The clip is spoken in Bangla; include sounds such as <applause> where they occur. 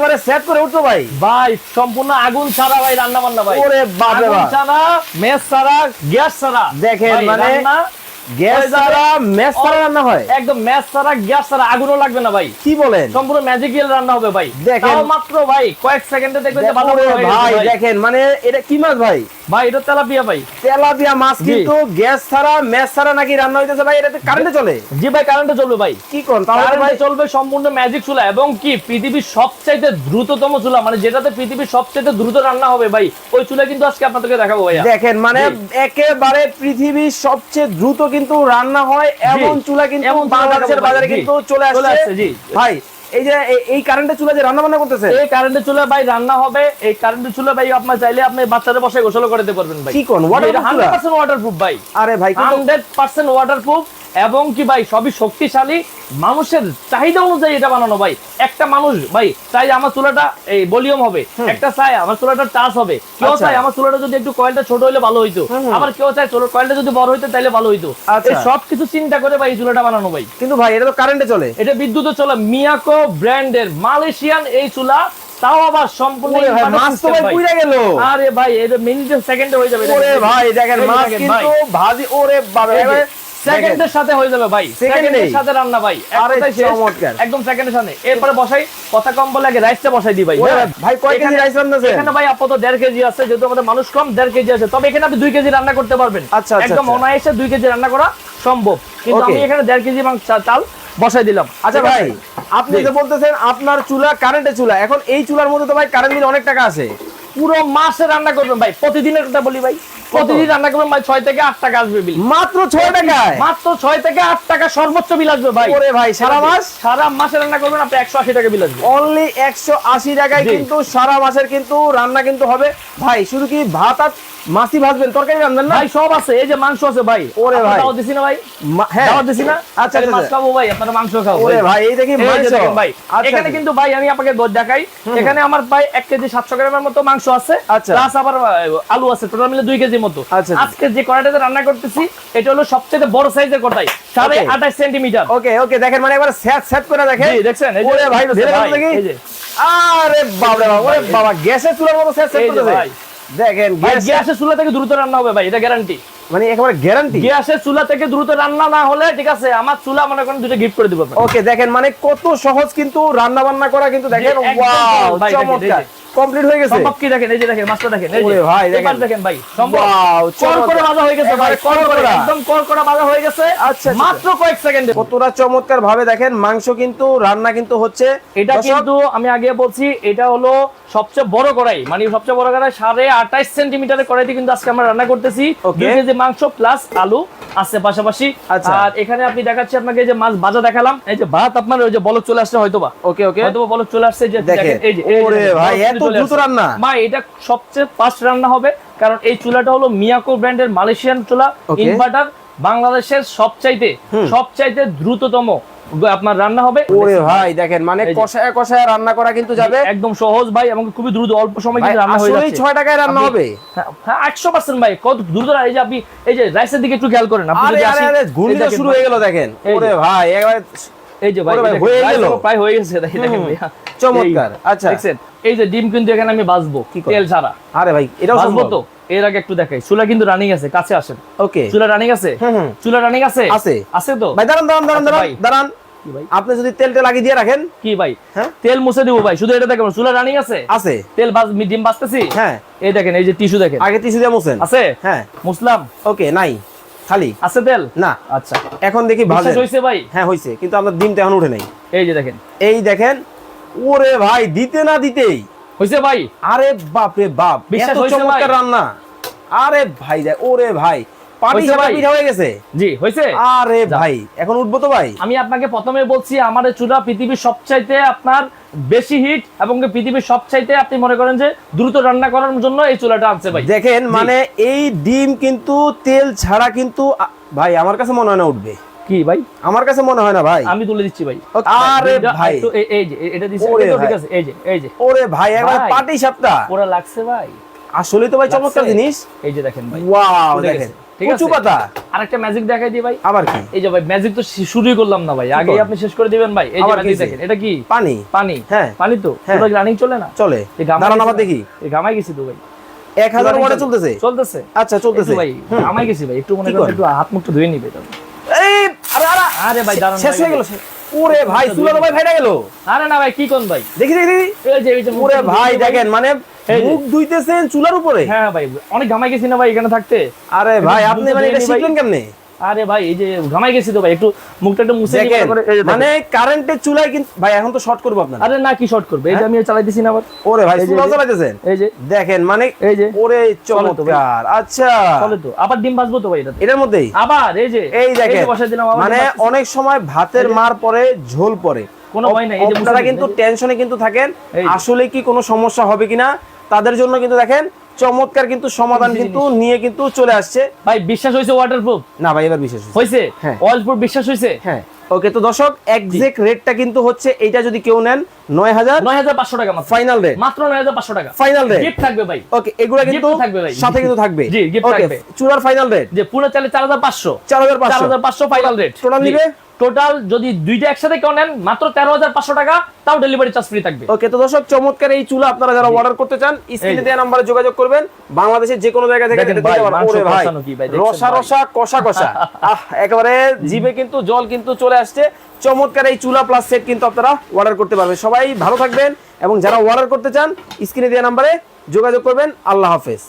একেবারে সেট করে উঠতো ভাই। ভাই সম্পূর্ণ আগুন ছাড়া ভাই রান্না বান্না ভাই। ওরে বাপ আগুন। ছাড়া মেস ছাড়া গ্যাস ছাড়া। দেখেন, মানে গ্যাস ছাড়া ম্যাচ ছাড়া রান্না হয়। একদম ম্যাচ ছাড়া গ্যাস ছাড়া আগুনও লাগবে না ভাই। কি বলেন? সম্পূর্ণ ম্যাজিক্যাল রান্না হবে ভাই। দেখেন। মাত্র ভাই কয়েক সেকেন্ডে দেখবেন যে ভালো ভাই। দেখেন মানে এটা কি মাছ ভাই? ভাই এটা তেলাপিয়া ভাই। তেলাপিয়া মাছ কিন্তু গ্যাস ছাড়া ম্যাচ ছাড়া নাকি রান্না হইতেছে ভাই? এটাতে কারেন্টে চলে? জি ভাই কারেন্টে চলবে ভাই। কি কোন? তাহলে ভাই চলবে সম্পূর্ণ ম্যাজিক চুলা এবং কি পৃথিবীর সবচাইতে দ্রুততম চুলা? মানে যেটাতে পৃথিবীর সবচাইতে দ্রুত রান্না হবে ভাই ওই চুলা কিন্তু আজকে আপনাদেরকে দেখাবো ভাইয়া। দেখেন মানে একেবারে পৃথিবীর সবচেয়ে দ্রুত কিন্তু রান্না হয় এমন চুলা কিন্তু বাজারে কিন্তু চলে আসছে। ভাই এই যে এই- কারেন্টের চুলা যে রান্না বান্না করতেছে এই কারেন্টের চুলা ভাই রান্না হবে এই কারেন্টের চুলা ভাই আপনার চাইলে আপনি বাচ্চাদের বসে গোসল করে দিতে পারবেন ভাই কি কোন? ওয়াটার চুলা? 100% ওয়াটারপ্রুফ ভাই আরে ভাই কিন্তু 100% ওয়াটারপ্রুফ এবং কি ভাই সবই শক্তিশালী। মানুষের চাহিদা অনুযায়ী এটা বানানো ভাই। একটা মানুষ ভাই চাই আমার চুলাটা এই ভলিউম হবে। একটা চাই আমার চুলাটা টাচ হবে। কেউ আচ্ছা। চাই আমার চুলাটা যদি একটু কয়েলটা ছোট হইলে ভালো হইতো। আবার কেউ চাই চুলার কয়েলটা যদি বড় হইতো তাইলে ভালো হইতো। আচ্ছা। সব কিছু চিন্তা করে ভাই এই চুলাটা বানানো ভাই। কিন্তু ভাই এটা তো কারেন্টে চলে। এটা বিদ্যুতে চলে। মিয়াকো ব্র্যান্ডের মালয়েশিয়ান এই চুলা তাও আবার সম্পূর্ণ ভাই মাছ তো ভাই ভাই। গেল। আরে ভাই এটা মিনিটে সেকেন্ডে হয়ে যাবে। ওরে ভাই দেখেন মাছ কিন্তু ভাজি ওরে বাবা সেকেন্ডের সাথে হয়ে যাবে ভাই। সেকেন্ডের সাথে রান্না ভাই। চমৎকার। একদম সেকেন্ডের সাথে। এরপরে বসাই। কথা কম বলে আগে রাইসটা বসাই দিই ভাই। হ্যাঁ? ভাই কয় কেজি রাইস রান্নাছে এখানে ভাই আপাতত দেড় কেজি আছে। যেহেতু আমাদের মানুষ কম দেড় কেজি আছে। তবে এখানে আপনি দুই কেজি রান্না করতে পারবেন। আচ্ছা, আচ্ছা, একদম আচ্ছা। অনায়াসে দুই কেজি রান্না করা সম্ভব। কিন্তু আমি এখানে দেড় কেজি মাংস চাল বসাই দিলাম। আচ্ছা ভাই আপনি যে বলতেছেন আপনার চুলা কারেন্টে চুলা। এখন এই চুলার মধ্যে তো ভাই কারেন্ট বিল অনেক টাকা আছে। পুরো মাসে রান্না করবেন ভাই প্রতিদিনের কথা বলি ভাই প্রতিদিন রান্না করবেন ভাই ছয় থেকে আট টাকা আসবে বিল মাত্র ছয় টাকায়? মাত্র ছয় থেকে আট টাকা সর্বোচ্চ বিল আসবে ভাই। ওরে ভাই সারা মাস? সারা মাসে রান্না করবেন আপনি একশো আশি টাকা বিল আসবে। অনলি একশো আশি টাকায় কিন্তু সারা মাসের কিন্তু রান্না কিন্তু হবে। ভাই শুধু কি ভাত আর মাছি ভাজবেন? তরকারি রান্নাবেন না? ভাই সব আছে এই যে মাংস আছে ভাই। ওরে ভাই। দাওয়াত দিছি না ভাই? হ্যাঁ। দাওয়াত দিছি না? আচ্ছা, আচ্ছা, মাছ আচ্ছা। খাব ভাই আপনারা মাংস খাব ওরে ভাই। এই দেখি মাংস। ভাই আচ্ছা, এখানে। কিন্তু ভাই আমি আপনাকে দর দেখাই। এখানে আমার ভাই এক কেজি সাতশো গ্রামের মতো মাংস আছে আচ্ছা। প্লাস আবার আলু আছে। টোটাল মিলে দুই কেজির মতো। আচ্ছা। আজকে যে কড়াইটাতে রান্না করতেছি এটা হলো সবচেয়ে বড় সাইজের কড়াই। সাড়ে. আঠাশ সেন্টিমিটার ওকে ওকে দেখেন মানে একবার সেট সেট করে দেখেন। জি, দেখছেন? ভাই আরে বাবা বাবা ওরে বাবা গ্যাসের চুলার মতো সেট সেট এই করতেছে। ভাই। দেখেন গ্যাস গ্যাসের চুলা থেকে দ্রুত রান্না হবে ভাই এটা গ্যারান্টি মানে একেবারে গ্যারান্টি গ্যাসের চুলা থেকে দ্রুত রান্না না হলে ঠিক আছে আমার চুলা মনে করেন দুটো গিফট করে দিব ওকে দেখেন মানে কত সহজ কিন্তু রান্না বান্না করা কিন্তু দেখেন ওয়াও চমৎকার। কমপ্লিট হয়ে গেছে? সম্ভব কি দেখেন? এই যে দেখেন মাছটা দেখেন এই যে। ভাই, দেখেন। দেখেন ভাই সম্ভব? কর হয়ে গেছে ভাই কর করে একদম কর করে হয়ে গেছে। আচ্ছা, আচ্ছা। মাত্র কয়েক সেকেন্ডে। কতটা চমৎকার ভাবে দেখেন মাংস কিন্তু রান্না কিন্তু হচ্ছে। এটা কিন্তু আমি আগে বলছি এটা হলো সবচেয়ে বড় কড়াই। মানে সবচেয়ে বড় কড়াই সাড়ে আঠাইশ সেন্টিমিটারের কড়াইতে কিন্তু আজকে আমরা রান্না করতেছি। কেজি মাংস প্লাস আলু। আছে পাশাপাশি। আচ্ছা। আর এখানে আপনি দেখাচ্ছি আপনাকে যে মাছ বাজা দেখালাম। এই যে ভাত আপনার ওই যে বলক চলে আসছে হয়তোবা। ওকে ওকে। হয়তো বলক চলে আসছে যে দেখেন। এই যে ওরে ভাই, এত দ্রুত রান্না? ভাই এটা সবচেয়ে ফাস্ট রান্না হবে কারণ এই চুলাটা হলো মিয়াকো ব্র্যান্ডের মালয়েশিয়ান চুলা ইনভার্টার বাংলাদেশের সবচাইতে সবচাইতে দ্রুততম। আপনার রান্না হবে। ওরে ভাই দেখেন মানে কষায় কষায় রান্না করা কিন্তু যাবে। একদম সহজ ভাই এবং খুবই দ্রুত অল্প সময় কিন্তু রান্না হয়ে যাচ্ছে। ছয় টাকায় রান্না হবে। হ্যাঁ একশো পার্সেন্ট ভাই কত দ্রুত এই যে আপনি এই যে রাইসের দিকে একটু খেয়াল করেন। আপনি আরে যদি আরে আরে এই ঘূর্ণিটা শুরু হয়ে গেল দেখেন। ওরে ভাই একেবারে এই যে ভাই ভাই, হয়ে গেল। প্রায় হয়ে গেছে দেখেন দেখেন ভাইয়া। চমৎকার, এই, আচ্ছা। দেখছেন? এই যে ডিম কিন্তু এখানে আমি বাজবো তেল ছাড়া। আরে ভাই এটাও সম্ভব। তো? এর আগে একটু দেখাই। চুলা কিন্তু রানিং আছে কাছে আসেন। ওকে চুলা রানিং আছে? হুম, হুম। চুলা রানিং আছে? আছে। আছে তো? ভাই দাঁড়ান দাঁড়ান দাঁড়ান আচ্ছা, দাঁড়ান ভাই। দাঁড়ান। আপনি যদি তেলটা লাগিয়ে দিয়ে রাখেন। কি ভাই? হ্যাঁ? তেল মুছে দিব ভাই শুধু এটা দেখেন চুলা রানিং আছে? আছে। তেল ডিম বাজতেছি? হ্যাঁ। এই দেখেন এই যে টিস্যু দেখেন। আগে টিস্যু দিয়ে মুছেন। আছে? হ্যাঁ। মুসলাম ওকে নাই। খালি। আছে তেল? না। আচ্ছা। এখন দেখি বিশ্বাস হয়েছে ভাই? হ্যাঁ হয়েছে কিন্তু ডিমটা এখন উঠে নাই। এই যে দেখেন। এই দেখেন ওরে ভাই দিতে না দিতেই। হয়েছে ভাই? আরে বাপ রে বাপ বিশ্বাস চমৎকার রান্না। আরে ভাই দেখ ওরে ভাই ভাই? পিঠা হয়ে গেছে? জি হয়েছে আরে ভাই এখন উঠবো তো ভাই। আমি আপনাকে প্রথমে বলছি আমাদের চুলা পৃথিবীর সবচাইতে আপনার বেশি হিট এবং পৃথিবীর সবচাইতে আপনি মনে করেন যে দ্রুত রান্না করার জন্য এই চুলাটা আনছে ভাই। দেখেন মানে এই ডিম কিন্তু তেল ছাড়া কিন্তু ভাই আমার কাছে মনে হয় না উঠবে। কি ভাই? আমার কাছে মনে হয় না ভাই। আমি তুলে দিচ্ছি ভাই। আরে ভাই। একটু এই- যে এটা তো ঠিক আছে এই যে এই যে। ওরে ভাই একবার। পাটি সাপটা। ওরা লাগছে ভাই। আসলে তো ভাই চমৎকার জিনিস। এই যে দেখেন ভাই। ওয়াও দেখেন। কচু পাতা। আরেকটা ম্যাজিক দেখাই দিই ভাই। আবার কি? এই যে ভাই ম্যাজিক তো শুরুই করলাম না ভাই। আগে আপনি শেষ করে দিবেন ভাই। এই যে ম্যাজিক দেখেন এটা কি? পানি। পানি। হ্যাঁ। পানি তো? হ্যাঁ। পুরো রানিং চলে না? চলে। এই আবার দেখি। এই গামাই গেছি তো ভাই। এক হাজার চলতেছে। চলতেছে। আচ্ছা চলতেছে। ভাই। গামাই গেছি ভাই। একটু মনে করেন? একটু হাত মুখটা ধুয়ে নিবে আরে ভাই দাঁড়ান শেষ হয়ে গেল ওরে ভাই চুলানো ভাই ভাইটা গেল। আরে না ভাই কি কোন ভাই? দেখি দেখি এই যে ওরে ভাই দেখেন মানে। মুখ ধুইতেছেন চুলার উপরে। হ্যাঁ ভাই অনেক ঘামাই গেছি না ভাই এখানে থাকতে? আরে ভাই আপনি মানে এটা। শিখলেন কেমনে? আরে ভাই এই যে ঘামাই গেছি তো ভাই একটু মুখটা একটু মুছে মানে কারেন্টের চুলায় কিন্তু ভাই এখন তো শর্ট করব আপনার আরে না কি শর্ট করবে? এই যে আমি চালাইতেছি না আবার। ওরে ভাই চুলা চালাইতেছেন? এই যে। দেখেন মানে এই যে। ওরে। চমৎকার। আচ্ছা। চলে তো। আবার ডিম ভাজবো তো ভাই এটাতে। এটার মধ্যেই? আবার এই যে। এই দেখেন। মানে অনেক সময় ভাতের মার পরে ঝোল পরে। কোনো ভয় নাই, এই যে আপনারা কিন্তু টেনশনে কিন্তু থাকেন। আসলে কি কোনো সমস্যা হবে কিনা? তাদের জন্য কিন্তু দেখেন চমৎকার কিন্তু সমাধান কিন্তু নিয়ে কিন্তু চলে আসছে। ভাই বিশ্বাস হয়েছে ওয়াটারপ্রুফ না ভাই এবার বিশেষ হয়েছে। হ্যাঁ। বিশ্বাস হয়েছে? হ্যাঁ। ওকে তো দর্শক এক্সাক্ট রেটটা কিন্তু হচ্ছে এইটা যদি কেউ নেন নয় হাজার নয় হাজার পাঁচশো টাকা ফাইনাল রেট মাত্র নয় হাজার পাঁচশো টাকা। ফাইনাল রেট গিফট থাকবে ভাই। ওকে এগুলা কিন্তু থাকবে ভাই। সাথে কিন্তু থাকবে। জি, ওকে থাকবে। চুলার ফাইনাল রেট যে পুরো চালে চার হাজার পাঁচশো। চার হাজার চার পাঁচশো হাজার পাঁচশো ফাইনাল রেট Total নিবে? টোটাল যদি দুইটা একসাথে কেউ নেন মাত্র তেরো হাজার পাঁচশো টাকা তাও ডেলিভারি চার্জ ফ্রি থাকবে। ওকে তো দর্শক চমৎকার এই চুলা আপনারা যারা অর্ডার করতে চান স্ক্রিনে। দেওয়া নাম্বারে যোগাযোগ করবেন। বাংলাদেশের যে কোনো জায়গা থেকে রসা রসা কষা কষা। <laughs> আহ একেবারে জিভে কিন্তু জল কিন্তু চলে আসছে। চমৎকার এই চুলা প্লাস সেট কিন্তু আপনারা অর্ডার করতে পারবেন। সবাই ভালো থাকবেন এবং যারা অর্ডার করতে চান স্ক্রিনে দেওয়া নাম্বারে যোগাযোগ করবেন। আল্লাহ হাফেজ।